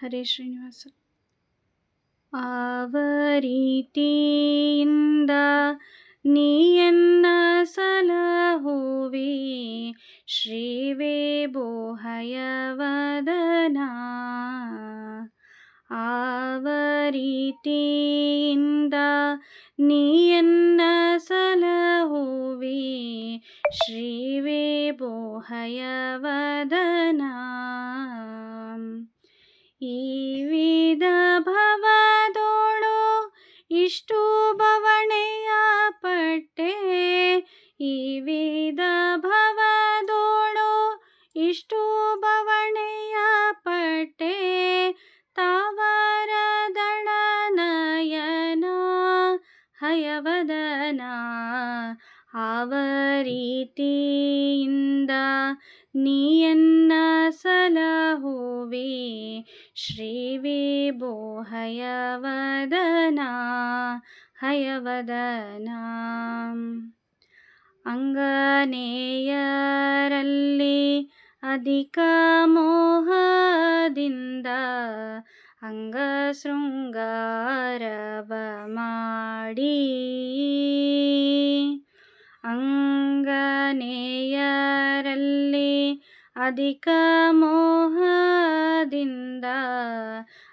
ಹರೇ ಶ್ರೀನಿವಾಸ ಆವ ರೀತಿಯಿಂದ ನೀಯನ್ನ ಸಲಹುವಿ ಶ್ರೀ ವಿಭೋಹಯವದನ ಆವ ರೀತಿಯಿಂದ ನೀಯನ್ನ ಸಲಹುವಿ ಶ್ರೀ ವಿಭೋಹಯವದನ ಈ ವಿಧ ಭವದೋಳು ಇಷ್ಟು ಬವಣೆಯ ಪಟ್ಟೆ. ಈ ವಿಧ ಭವದೋಳು ಇಷ್ಟು ಬವಣೆಯ ಪಟ್ಟೆ. ತಾವರ ದಳನಯನ ಹಯವದನ ಆವ ರೀತಿಯಿಂದ ನೀಯನ್ನ ಸಲಹುವಿ. ಶ್ರೀ ವಿಭೋಹಯವದನ ಹಯವದನ ಅಂಗನೇಯರಲ್ಲಿ ಅಧಿಕ ಮೋಹದಿಂದ ಅಂಗ ಶೃಂಗಾರವ ಮಾಡಿ ಅಂಗನೇಯರಲ್ಲಿ ಅಧಿಕ ಮೋಹದಿಂದ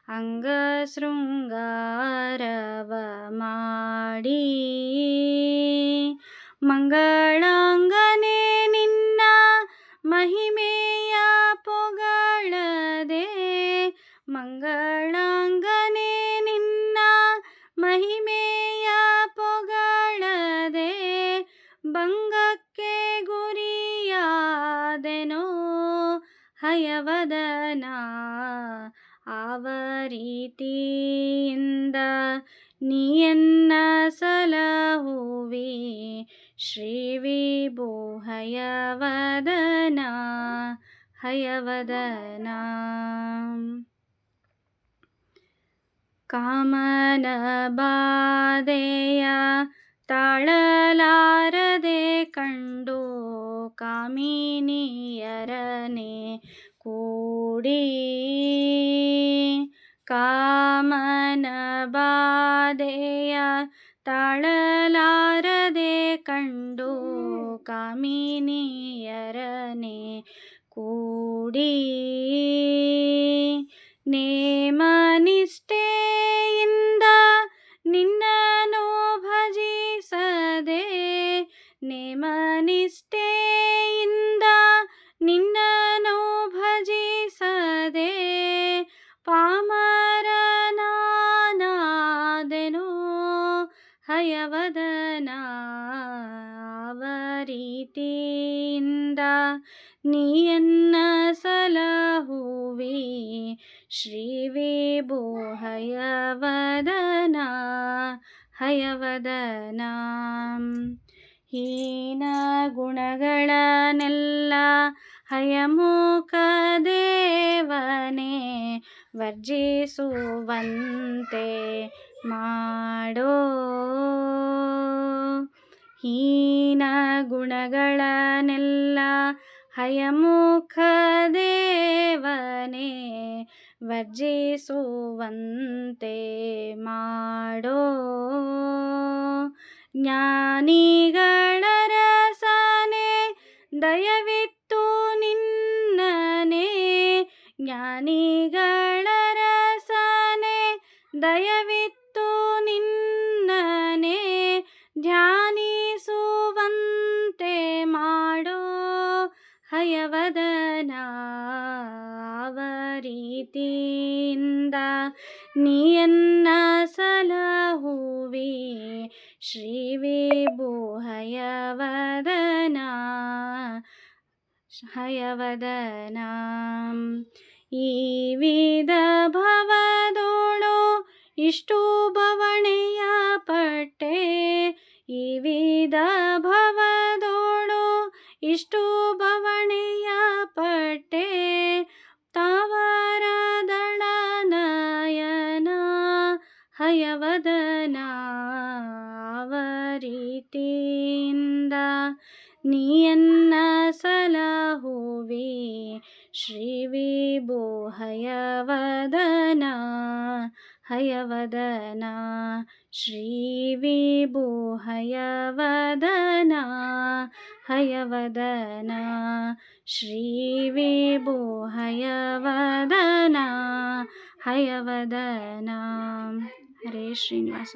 ಅಂಗ ಶೃಂಗಾರವ ಮಾಡಿ ಮಂಗಳಾಂಗನೆ ಆವ ರೀತಿಯಿಂದ ನಿಯನ್ನ ಸಲಹುವಿ ಶ್ರೀ ವಿಭೋಹಯವದನ ಹಯವದನ. ಕಾಮನ ಬಾಧೆಯ ತಾಳಲಾರದೆ ಕಂಡು ಕಾಮಿನಿಯರನೆ ಕೂಡಿ ಕಾಮನ ಬಾಧೆಯ ತಾಳಲಾರದೆ ಕಂಡು ಕಾಮಿನಿಯರನೆ ಕೂಡಿ ನೇಮನಿಷ್ಠೆಯಿಂದ ಪಾಮರನಾದೆನೋ ಹಯವದನ ರೀತಿಯಿಂದ ನೀಯನ್ನ ಸಲಹುವಿ ಶ್ರೀ ಹಯವದನ ಹಯವದನ. ಹೀನ ಗುಣಗಳನ್ನೆಲ್ಲ ಹಯಮುಖ ದೇವನೇ ವರ್ಜಿಸುವಂತೆ ಮಾಡೋ ಹೀನ ಗುಣಗಳನ್ನೆಲ್ಲ ಹಯಮುಖ ದೇವನೇ ವರ್ಜಿಸುವಂತೆ ಮಾಡೋ ಜ್ಞಾನಿಗಳ ರಸನೆ ದಯವಿತ್ತು ನಿನ್ನನೆ ಜ್ಞಾನಿಗಳ ದಯವಿತ್ತು ನಿನ್ನನೆ ಧ್ಯಾನಿಸುವಂತೆ ಮಾಡೋ. ಹಯವದನ ರೀತಿಯಿಂದ ನೀಯನ್ನ ಸಲಹುವಿ. ಶ್ರೀ ವಿಭೋಹಯವದನ ಹಯವದನ. ಈ ವಿಧ ಇಷ್ಟು ಬವಣೆಯ ಪಟ್ಟೆ, ಈ ವಿಧ ಭವದೋಳು ಇಷ್ಟು ಭವಣೆಯ ಪಟ್ಟೆ, ತಾವರದಳ ನಯನ ಹಯವದನಾವರಿತಿಂದ ನೀಯನ್ನ ಸಲಹುವಿ ಶ್ರೀ ವಿಭೋ ಹಯವದನ हयवदना। श्रीविभो हयवदना। हयवदना। श्रीविभो हयवदना। हयवदना। हरे श्रीनिवास।